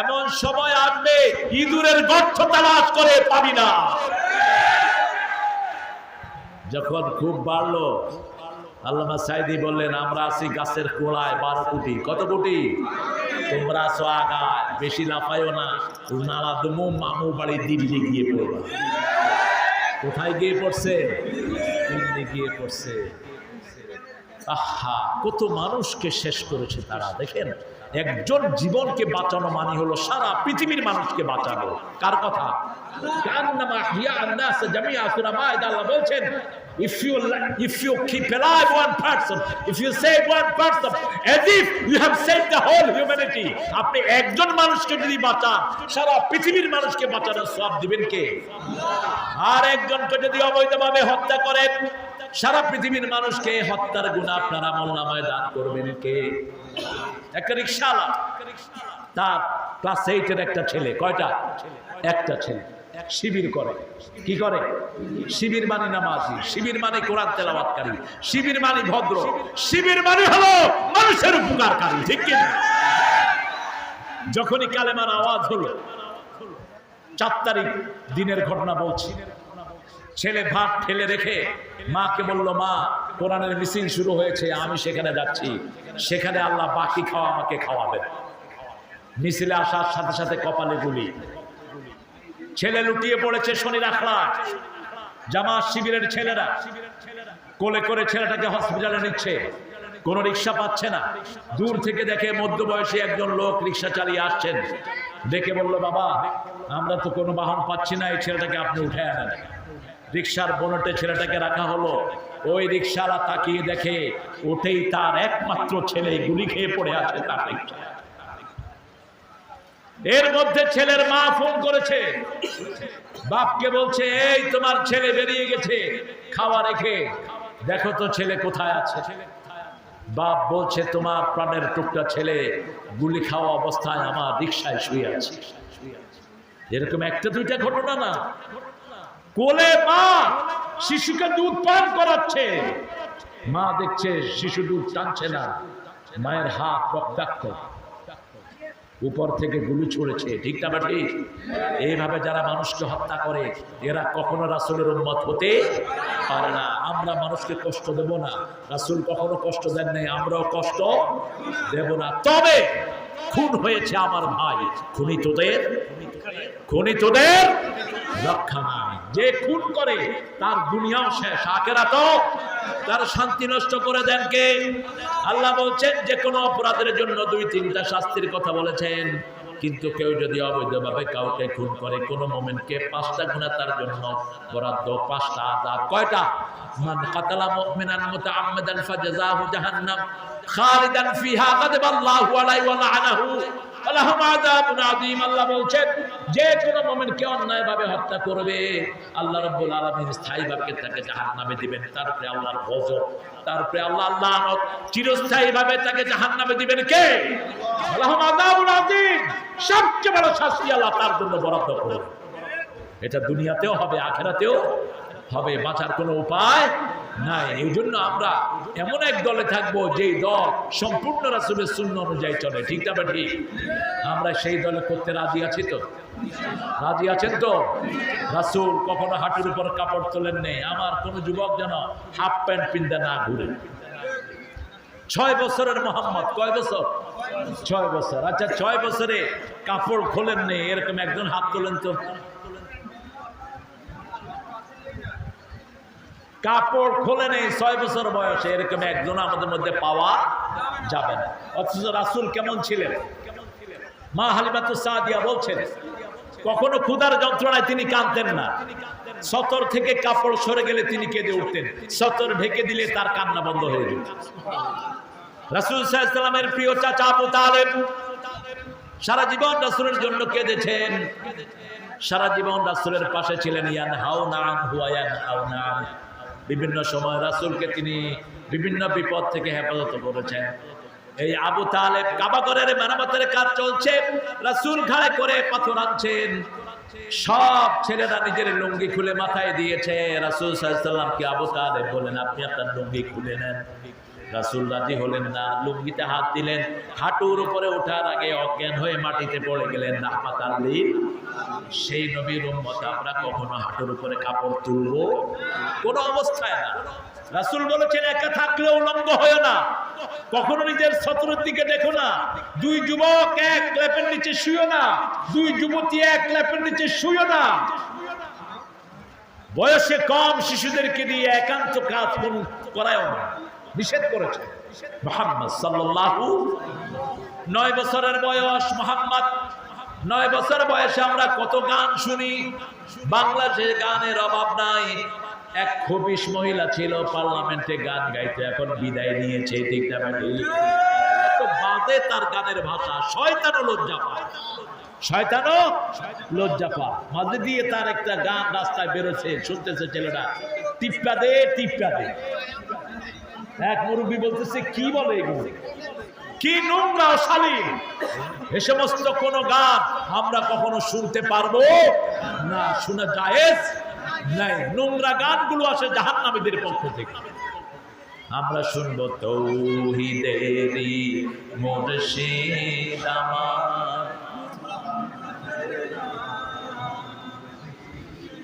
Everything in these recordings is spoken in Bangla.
এমন সময় আসবে, ইঁদুরের গর্ত তালাশ করে পাবি না। যখন খুব বাড়লো, আল্লামা সাইদি বললেন, আমরা আছি গাছের কোড়ায় বারো কোটি কত কোটি তোমরা আছো আগায়, বেশি লাফাইও না। নালা মামু বাড়ি দিল্লি গিয়ে পড়বা। কোথায় গিয়ে পড়ছে? দিল্লি গিয়ে পড়ছে। আহা, কত মানুষকে শেষ করেছে তারা, দেখেন। একজন জীবনকে বাঁচানো মানে হলো সারা পৃথিবীর মানুষকে বাঁচানো। কার কথা? বলছেন, if you if you keep alive one person, if you save one person, as if you have saved the whole humanity, আপনি একজন মানুষকে যদি বাঁচান, সারা পৃথিবীর মানুষকে বাঁচানোর সব দিবেন কে? আর একজনকে যদি অবৈধভাবে হত্যা করেন, সারা পৃথিবীর মানুষকে হত্যার গুণ আপনারা আমল নামায় দান করবেন কে? একটা রিক্সাওয়ালা তার ক্লাস এইটের একটা ছেলে, কয়টা? একটা ছেলে, শিবির করে। কি করে? শিবির মানে নামাজি, শিবির মানে কোরআন তেলাওয়াতকারী, শিবির মানে ভদ্র, শিবির মানে হলো মানুষের উপকারকারী, ঠিক কি না? যখনই কালেমার আওয়াজ হলো, চার তারিখ দিনের ঘটনা বলছি। ছেলে ভাত ঠেলে রেখে মাকে বলল, মা কোরআনের মিছিল শুরু হয়েছে, আমি সেখানে যাচ্ছি। সেখানে আল্লাহ বাকি খাওয়া আমাকে খাওয়াবেন। মিছিলে আসার সাথে সাথে কপালে গুলি। ছেলে লুটিয়ে পড়েছে শনি রাখলা জামা শিবিরের ছেলেরা কোলে করে ছেলেটাকে হসপিটালে নিচ্ছে। কোনো রিক্সা পাচ্ছে না। দূর থেকে দেখে মধ্যবয়সী একজন লোক রিক্সা চালিয়ে আসছেন। দেখে বলল, বাবা, আমরা তো কোনো বাহন পাচ্ছি না, এই ছেলেটাকে আপনি উঠে আনেন। রিক্সার বনটে ছেলেটাকে রাখা হলো। ওই রিক্সাওয়ালা তাকিয়ে দেখে ওঠেই তার একমাত্র ছেলে, গুলি খেয়ে পড়ে আছে তার রিক্সা এর মধ্যে ছেলের মা ফোন করেছে। বাপকে বলছে, এই তোমার ছেলে বেরিয়ে গেছে, খাওয়া রেখে। দেখো তো ছেলে কোথায় আছে? বাপ বলছে, তোমার প্রাণের টুকটা ছেলে, গুলি খাওয়া অবস্থায় আমার রিক্সায় শুয়ে আছে। এরকম একটা দুইটা ঘটনা না। কোলে মা শিশুকে দুধ পান করাচ্ছে। মা দেখছে শিশু দুধ টানছে না। মায়ের হাত রক্তাক্ত। উপর থেকে গুলি ছড়েছে। ঠিক না ঠিক এইভাবে যারা মানুষকে হত্যা করে, এরা কখনো রাসুলের উন্মত হতে পারে না। আমরা মানুষকে কষ্ট দেব না। রাসুল কখনো কষ্ট দেন নাই, আমরাও কষ্ট দেব না। তবে খুন হয়েছে আমার ভাই। খুনি তোদের খুনি তোদের রক্ষা নাই যে খুন করে, তার দুনিয়াও শেষ। আখেরা তো তার শান্তি নষ্ট করে দেন কে? আল্লাহ বলছেন, যে কোনো অপরাধের জন্য দুই তিনটা শাস্তির কথা বলেছেন। কিন্তু কেউ যদি অবৈধভাবে কাউকে খুন করে, কোন মোমেন্টকে পাঁচটা গুণা তার জন্য বরাদ্দ, পাঁচটা আজাব কয়টা? মান কাতালা মুমিনান মুতাআম্মিদান ফাজাযাহু জাহান্নাম খালিদান ফিহা গাদাবাল্লাহু আলাইহি ওয়া লাআনাহু আল্লাহ বলছেন, যে অন্যায়ভাবে হত্যা করবে। আল্লাহ স্থায়ীভাবে তাকে দিবেন। তারপরে আল্লাহর তারপরে আল্লাহ লানত চিরস্থায়ীভাবে তাকে দিবেন কে? আযীম সবচেয়ে বড় শাস্তি আল্লাহ তার জন্য এটা দুনিয়াতেও হবে, আখেরাতেও হবে। বাঁচার কোনো উপায় নাই, এই জন্য আমরা এমন এক দলে থাকব যেই দল সম্পূর্ণ রাসুলের শূন্য অনুযায়ী চলে। ঠিক না বা ঠিক আমরা সেই দলে করতে রাজি আছি তো? রাজি আছেন তো? রাসুল কখনো হাঁটুর উপর কাপড় তোলেন নেই আমার কোনো যুবক যেন হাফ প্যান্ট পিন্দা না ঘুরে। ছয় বছরের মোহাম্মদ, কয় বছর? ছয় বছর। আচ্ছা ছয় বছরে কাপড় খোলেন নেই এরকম একজন হাত তোলেন তো? কাপড় খোলে নেই, ছয় বছর বয়সে এরকম একজন আমাদের মধ্যে পাওয়া যাবে না। অথচ রাসুল কেমন ছিলেন? মা হালিমাতু বলছেন, কখনো ক্ষুধার যন্ত্রণায় তিনি কাঁদতেন না। সতর থেকে কাপড় সরে গেলে তিনি কেঁদে উঠতেন। সতর ঢেকে দিলে তার কান্না বন্ধ হয়ে যেত। রাসুল সাল্লামের প্রিয় চাচা আবু সারা জীবন রাসুলের জন্য কেঁদেছেন। সারা জীবন রাসুলের পাশে ছিলেন ইয়ান হাও নাম হুয়ায়ান হাও নাম বিভিন্ন সময় রাসুলকে তিনি বিভিন্ন বিপদ থেকে হেফাজত করেছেন। এই আবু তালেব কাবাগরের মেরামতের কাজ চলছে, রাসুল ঘাড়ে করে পাথর আনছেন। সব ছেলেরা নিজের লুঙ্গি খুলে মাথায় দিয়েছে। রাসুল সাল্লামকে আবু তালেব বলেন আপনি আপনার লুঙ্গি খুলে নেন। রাসুল রাজি হলেন না, লুঙ্গিতে হাত দিলেন, হাঁটুর উপরে ওঠার আগে অজ্ঞান হয়ে মাটিতে পড়ে গেলেন রাহমাত আল্লিল সেই নবীর উম্মত, আমরা কখনো হাঁটুর উপরে কাপড় তুলবো কোনো অবস্থায় না। রাসুল বলেছেন, একা থাকলেও উলঙ্গ হয় না। কখনো নিজের শত্রুর দিকে দেখো না। দুই যুবক এক ল্যাপের নিচে শুয়ে না। দুই যুবতী এক ল্যাপের নিচে শুয়ে না। বয়সে কম শিশুদেরকে দিয়ে একান্ত কাজ করায় না। নিষেধ করেছে। মোহাম্মদ সাল্লাল্লাহু নয় বছরের বয়স, মোহাম্মদ, নয় বছর বয়সে আমরা কত গান শুনি বাংলা বাংলাদেশে গানের অভাব নাই। এক খবিস মহিলা ছিল, পার্লামেন্টে গান গাইতে এখন বিদায় নিয়েছে বাদে তার গানের ভাষা। শয়তানও লজ্জা পায়। শয়তানও লজ্জা পায়। মাঝে দিয়ে তার একটা গান রাস্তায় বেরোচ্ছে, শুনতেছে ছেলেটা টিপ্পা দে টিপ্পা দে। এক মুরব্বী বলতেছে, কি বলে এগুলো? কি নোংরা অশালীন এ সমস্ত কোন গান আমরা কখনো শুনতে পারব? না, শোনা জায়েজ? নাই, নোংরা গানগুলো আসে জাহান্নামীদের পক্ষ থেকে। আমরা শুনব তৌহিদেরি মুর্শিদ আমার।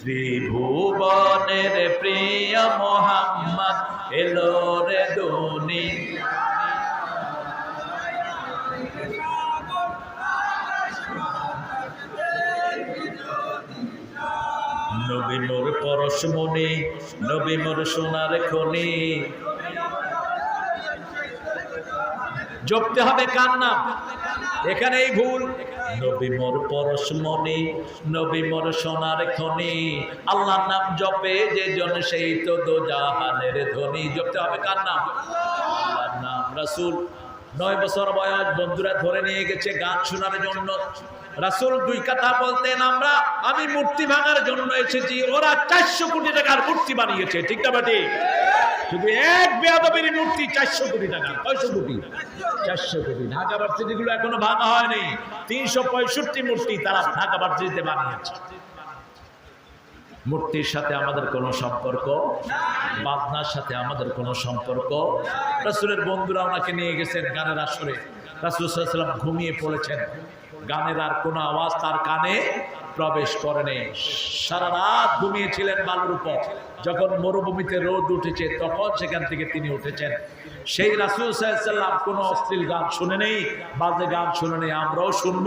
ত্রিভুবনের প্রিয় মোহাম্মদ এলো রে দুনি নবী মোর পরশমণি নবী মোর সোনার খনি। জপতে হবে কার নাম? এখানে এই ভুল। নবী মোর পরশ মনে নবী মোর সোনার খনি। আল্লাহর নাম জপে যে জন সেই তো দোজাহানের ধনী। জপতে হবে কার নাম? আল্লাহর নাম রাসূল। নয় বছর বয়স বন্ধুরা ধরে নিয়ে গেছে, গান শোনার জন্য। রাসূল দুই কথা বলতেন, আমরা, আমি মূর্তি ভাঙার জন্য এসেছি, ওরা চারশো কোটি টাকার মূর্তি বানিয়েছে। ঠিক না বাটি? শুধু এক বেয়াদবের মূর্তি চারশো কোটি টাকা কয়শো কোটি? চারশো কোটি। ঢাকা ভার্সিটিগুলো এখনও ভাঙা হয়নি। তিনশো পঁয়ষট্টি মূর্তি তারা ঢাকা ভার্সিটিতে বানিয়েছে। মূর্তির সাথে আমাদের কোনো সম্পর্ক বাদনার সাথে আমাদের কোনো সম্পর্ক। রাসুলের বন্ধুরা ওনাকে নিয়ে গেছেন গানের আসরে। রাসুল সাল্লাম ঘুমিয়ে পড়েছেন। গানের আর কোনো আওয়াজ তার কানে প্রবেশ করেনি। সারা রাত ঘুমিয়েছিলেন বালুর উপর। যখন মরুভূমিতে রোদ উঠেছে, তখন সেখান থেকে তিনি উঠেছেন। সেই রাসুল সাল্লাম কোনো অশ্লীল গান শুনে নেই বাজে গান শুনে নেই আমরাও শুনব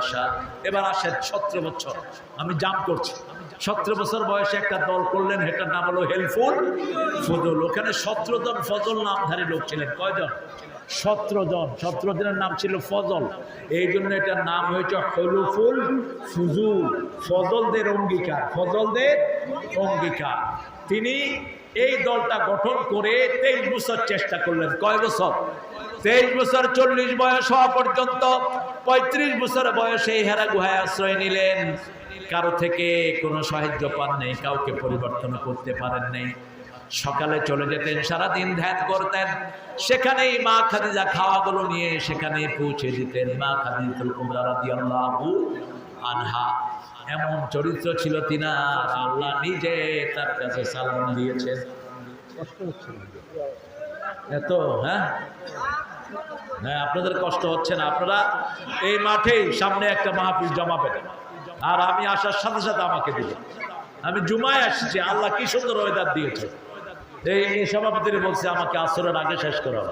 ভালোবাসা। এবার আসেন সতেরো বছর। আমি জাম করছি। সতেরো বছর বয়সে একটা দল করলেন এটার নাম হলো হেলফুল ফজল। ওখানে সতেরো জন ফজল নামধারী লোক ছিলেন। কয়জন? সতেরো জন। সতেরো জনের নাম ছিল ফজল। এই জন্য এটার নাম হয়েছে হলুফুল ফুজুল। ফজলদের অঙ্গীকার। ফজলদের অঙ্গীকার। তিনি এই দলটা গঠন করে তেইশ বছর চেষ্টা করলেন। কয় বছর? তেইশ বছর চল্লিশ বয়স হওয়া পর্যন্ত পঁয়ত্রিশ বছর বয়সে হেরা গুহায় আশ্রয় নিলেন। কারও থেকে কোনো সাহায্য পান নেই, কাউকে পরিবর্তন করতে পারেন নেই। সকালে চলে যেতেন, সারাদিন ধ্যান করতেন। সেখানেই মা খাদিজা খাওয়াগুলো নিয়ে সেখানে পৌঁছে দিতেন। মা রাদিয়াল্লাহু আনহা এমন চরিত্র ছিল তিনার আল্লাহ নিজে তার কাছে সালাম দিয়েছেন? এত হ্যাঁ? হ্যাঁ আপনাদের কষ্ট হচ্ছে না। আপনারা এই মাঠেই সামনে একটা মাহফিল জমাবেন আর আমি আসার সাথে সাথে আমাকে দিবেন। আমি জুমায় আসছি, আল্লাহ কি সুন্দর ওয়েদার দিয়েছে। এই সভাপতির বলছে, আমাকে আসরের আগে শেষ করা।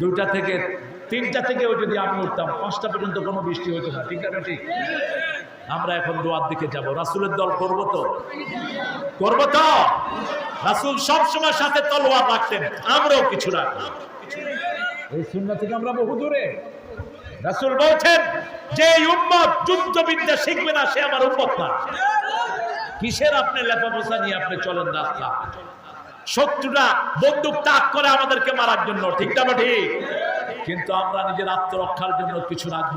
দুটা থেকে তিনটা থেকেও যদি আমি উঠতাম, পাঁচটা পর্যন্ত কোনো বৃষ্টি হতো না, ঠিক আছে ঠিক? আমরা এখন দোয়ার দিকে যাব। রাসুলের দল করব তো? করব তো? রাসুল সবসময় সাথে তলোয়ার রাখতেন, আমরাও কিছু রাখব এই শূন্য থেকে আমরা বহু দূরে। রাসুল বলছেন যে উম্মত যুদ্ধবিদ্যা শিখবে না, সে আমার উম্মত না। কিসের আপনি লেপাপোসা নিয়ে আপনি চলেন রাস্তা? শত্রুরা বন্দুক তাক করে আমাদেরকে মারার জন্য, ঠিক না ঠিক? কিন্তু আমরা নিজের আত্মরক্ষার জন্য কিছু রাখব,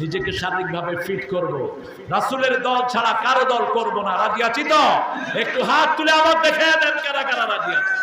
নিজেকে শারীরিকভাবে ফিট করব। রাসুলের দল ছাড়া কারও দল করব না। রাজি আছি তো? একটু হাত তুলে আমার দেখে দেন কারা কারা রাজি আছে?